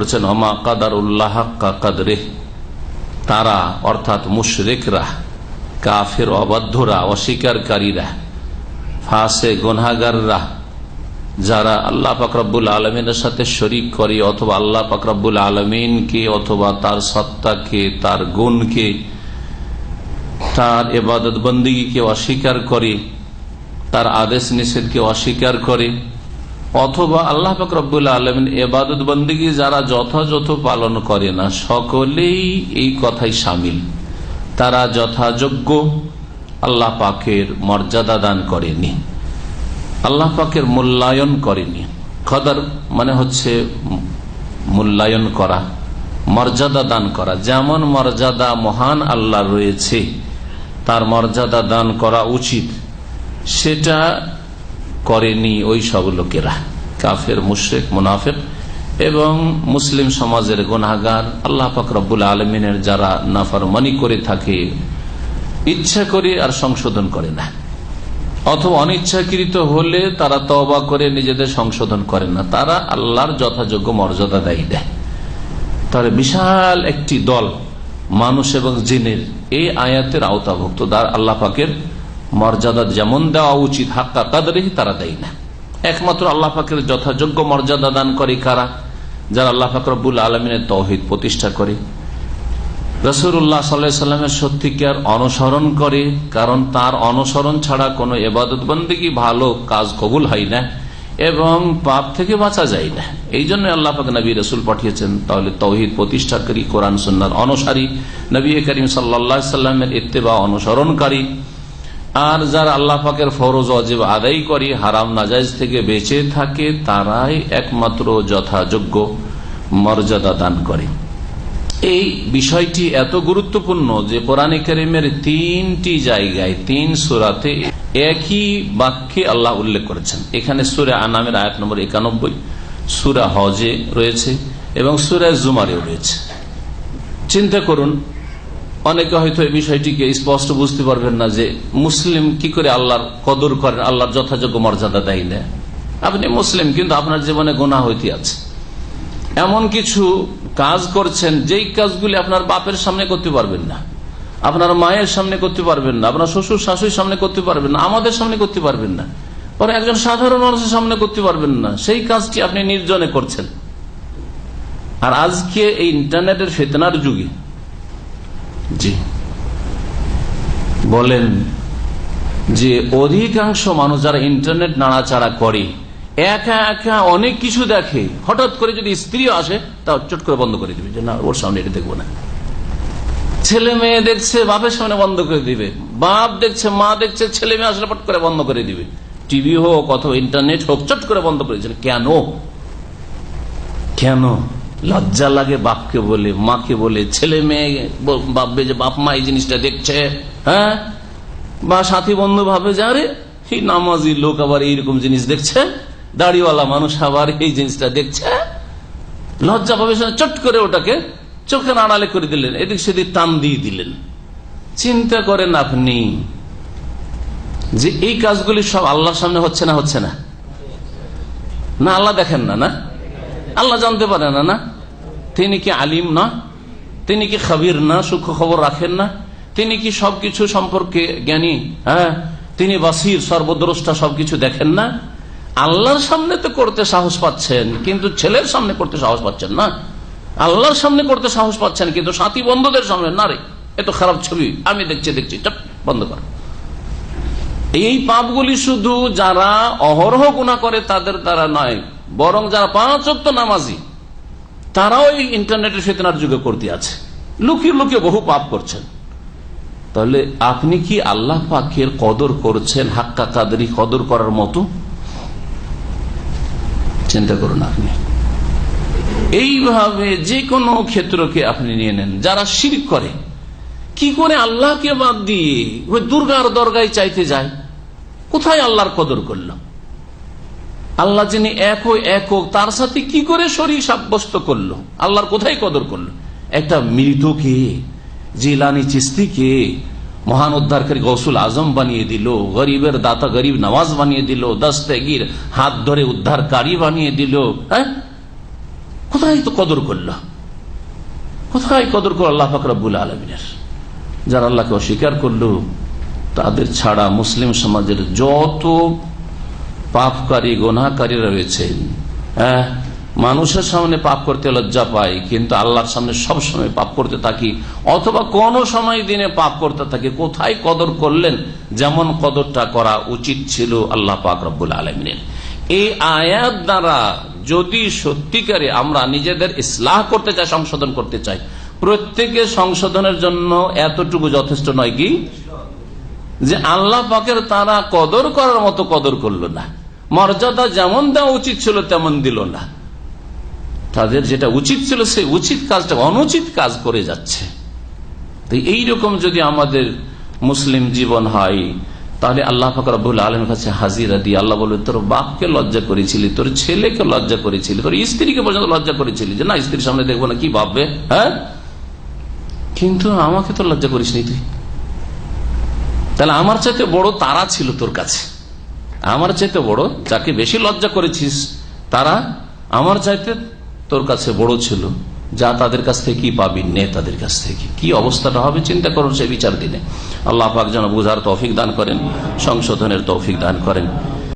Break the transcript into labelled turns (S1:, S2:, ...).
S1: বলছেন অমা কাদার উল্লাহ কাদরে তারা, অর্থাৎ মুশরেকরা, কাফের অবাধ্যরা, অস্বীকারীরা, ফাঁসে গনাগাররা যারা আল্লাহ পাকরাবুল আলমিনের সাথে শরিক করে, অথবা আল্লাহ পাকরাবুল আলমিনকে, অথবা তার সত্তাকে, তার গুণকে, তার এবাদত বন্দীকে অস্বীকার করে, তার আদেশ নিষেধকে অস্বীকার করে অথবা আল্লাহ ফাকরবুল্লা আলমিন এবাদত বন্দীগী যারা যথাযথ পালন করে না, সকলেই এই কথাই সামিল। তারা যথাযোগ্য আল্লাহ পাকের মর্যাদা দান করেনি। আল্লাহ পাকের মূল্যায়ন করেনি। খদর মানে হচ্ছে মূল্যায়ন করা, মর্যাদা দান করা। যেমন মর্যাদা মহান আল্লাহ রয়েছে, তার মর্যাদা দান করা উচিত। সেটা করেনি ওই সব লোকেরা। কাফের, মুশ্রেক, মুনাফেক এবং মুসলিম সমাজের গুনাগার আল্লাহ ফাকরবুল আলমিনের যারা নাফারমানি করে থাকে, ইচ্ছা করে আর সংশোধন করে না। অথবা অনিচ্ছাকৃত হলে তারা তবা করে নিজেদের সংশোধন করে না। তারা আল্লাহর যথাযোগ্য মর্যাদা দেয় দেয়। তাহলে বিশাল একটি দল, মানুষ এবং জিনের, এই আয়াতের আওতাভুক্ত। তার আল্লাহ পাকের মর্যাদা যেমন দেওয়া উচিত, হাক্কা কাদরে তারা দেয় না। একমাত্র আল্লাহ ফাকের যথাযোগ্য মর্যাদা দান করে কারা? যারা আল্লাহ ফাকরবুল আলমিনের তহিদ প্রতিষ্ঠা করে। রসুল্লাহ সাল্লামের সত্যিকার অনুসরণ করে, কারণ তার অনুসরণ ছাড়া কোনো এবাদত ভালো কাজ কবুল হয় না এবং পাপ থেকে বাঁচা যায় না। এই জন্য আল্লাহ পাক নবী রসুল পাঠিয়েছেন, তাহলে তৌহিদ প্রতিষ্ঠাকারী কোরআন সুন্নার অনুসারী। নবী করিম সাল্লা সাল্লামের ইত্তেবা অনুসরণকারী। আর যারা আল্লাহ পাকের ফরজ অজেব আদায় করে, হারাম নাজাইজ থেকে বেঁচে থাকে, তারাই একমাত্র যথাযোগ্য মর্যাদা দান করে। এই বিষয়টি এত গুরুত্বপূর্ণ যে কোরআন করিমের তিনটি জায়গায়, তিন সুরাতে একই বাক্যে আল্লাহ উল্লেখ করেছেন। এখানে সুরা আনামের আয়াত নম্বর একানব্বই, সুরা হজে রয়েছে এবং সুরা জুমারেও রয়েছে। চিন্তা করুন অনেকে হয়তো এই বিষয়টিকে স্পষ্ট বুঝতে পারবেন না যে মুসলিম কি করে আল্লাহর কদর করেন, আল্লাহর যথাযোগ্য মর্যাদা দেয় না। আপনি মুসলিম, কিন্তু আপনার জীবনে গোনা হইতে আছে। এমন কিছু কাজ করছেন, যেই কাজগুলি আপনার বাপের সামনে করতে পারবেন না, আপনার মায়ের সামনে করতে পারবেন না, আপনার শ্বশুর শাশুড়ির সামনে করতে পারবেন না, আমাদের সামনে করতে পারবেন না পরে একজন সাধারণ মানুষের সামনে করতে পারবেন না। সেই কাজটি আপনি নির্জনে করছেন। আর আজকে এই ইন্টারনেটের ফেতনার যুগে জি। বলেন যে অধিকাংশ মানুষ যারা ইন্টারনেট নাড়াচাড়া করে, একা একা অনেক কিছু দেখে, হঠাৎ করে যদি স্ত্রী আসে তা চট করে বন্ধ করে দিবে। যে না, ওর সামনে এটা দেখব না। ছেলে মেয়ে দেখছে, বাপের সামনে বন্ধ করে দিবে। বাপ দেখছে, মা দেখছে, ছেলে মেয়ে আসলে পট করে বন্ধ করে দিবে। টিভি হোক অথবা ইন্টারনেট হোক, চট করে বন্ধ করে দিচ্ছে কেন? কেন? লজ্জা লাগে বাপকে বলে, মাকে বলে, ছেলে মেয়ে ভাববে যে বাপ মা এই জিনিসটা দেখছে হ্যাঁ? বা সাথী বন্ধু ভাবে যে, আরে নামাজি লোক আবার এইরকম জিনিস দেখছে, দাড়িওয়ালা মানুষ আবার এই জিনিসটা দেখছে। লজ্জা পাবে চট করে ওটাকে চোখের আড়ালে করে দিলেন, এদিক সেদিক টান দিয়ে দিলেন। চিন্তা করেন আপনি যে এই কাজগুলি সব আল্লাহর সামনে হচ্ছে না হচ্ছে না? না, আল্লাহ দেখেন না না? আল্লাহ জানতে পারে না না? তিনি কি আলিম না? তিনি কি খাবির না? সূক্ষ্ম খবর রাখেন না? তিনি কি সবকিছু সম্পর্কে জ্ঞানী? হ্যাঁ? তিনি বাসির, সর্বদ্রষ্টা সবকিছু দেখেন না? আল্লাহর সামনে তো করতে সাহস পাচ্ছেন, কিন্তু ছেলের সামনে করতে সাহস পাচ্ছেন না। আল্লাহর সামনে করতে সাহস পাচ্ছেন, কিন্তু সাথী বন্ধুদের সামনে না রে। এত খারাপ ছবি, আমি দেখছি দেখছি বন্ধ কর। এই পাপগুলি শুধু যারা অহরহ গুণা করে তাদের দ্বারা নয়, বরং যারা পাঁচ নামাজি তারাও এই ইন্টারনেটের ফেতনার যুগে করতে আছে। লুকিয়ে লুকিয়ে বহু পাপ করছেন। তাহলে আপনি কি আল্লাহ পাকের কদর করছেন, হাক্কা কাদরি কদর করার মতো? চিন্তা করুন আপনি। এইভাবে যে কোনো ক্ষেত্রকে আপনি নিয়ে নেন, যারা শির করে। কি করে আল্লাহকে বাদ দিয়ে ওই দুর্গার দরগায় চাইতে যায়? কোথায় আল্লাহর কদর করল আল্লাহ যিনি এক একক তার সাথে কি করে শরীর সাব্যস্ত করল? আল্লাহর কোথায় কদর করল? একটা মৃতকে জিলানি চিস্তিকে মহান উদ্ধারকারী গৌসুল আজম বানিয়ে দিল, গরিবের দাতা গরিব নওয়াজ বানিয়ে দিল দস্তেগির হাত ধরে উদ্ধারকারী বানিয়ে দিল হ্যাঁ? কোথায় তো কদর করল? কোথায় কদর করল আল্লাহ ফাকরাবুল আলমিনের? যারা আল্লাহকে অস্বীকার করল, তাদের ছাড়া মুসলিম সমাজের যত পাপকারী গোনাকারীরা রয়েছে। হ্যাঁ? মানুষের সামনে পাপ করতে লজ্জা পাই কিন্তু আল্লাহর সামনে সব সময় পাপ করতে থাকি। অথবা কোন সময় দিনে পাপ করতে থাকি। কোথায় কদর করলেন? যেমন কদরটা করা উচিত ছিল আল্লাহ পাক রব্বুল আলমিনের। এই আয়াত দ্বারা যদি সত্যিকারে আমরা নিজেদের ইসলাহ করতে চাই, সংশোধন করতে চাই প্রত্যেকে সংশোধনের জন্য এতটুকু যথেষ্ট নয় কি? যে আল্লাহ পাকের তারা কদর করার মতো কদর করল না। মর্যাদা যেমন দেওয়া উচিত ছিল, তেমন দিল না। তাদের যেটা উচিত ছিল, সেই উচিত কাজটা, অনুচিত কাজ করে যাচ্ছে। তো এইরকম যদি আমাদের মুসলিম জীবন হয়, তাহলে আল্লাহ ফাকরাবুল আলমের কাছে হাজিরা দিয়ে আল্লাহ বলবে, তোর বাপকে লজ্জা করেছিলি, তোর ছেলেকে লজ্জা করেছিলি, তোর স্ত্রীকে পর্যন্ত লজ্জা করেছিলি যে, না, স্ত্রীর সামনে দেখব না, কি ভাববে? হ্যাঁ? কিন্তু আমাকে তো লজ্জা করিস নি তুই। তাহলে আমার চাইতে বড় তারা ছিল তোর কাছে। আমার চাইতে বড়, যাকে বেশি লজ্জা করেছিস, তারা আমার চাইতে তোর কাছে বড় ছিল। যা তাদের কাছ থেকে কি পাবি, নে তাদের কাছ থেকে। কি অবস্থাটা হবে চিন্তা করুন সে বিচার দিনে। আল্লাহ পাক যেন বুঝার তৌফিক দান করেন, সংশোধনের তৌফিক দান করেন।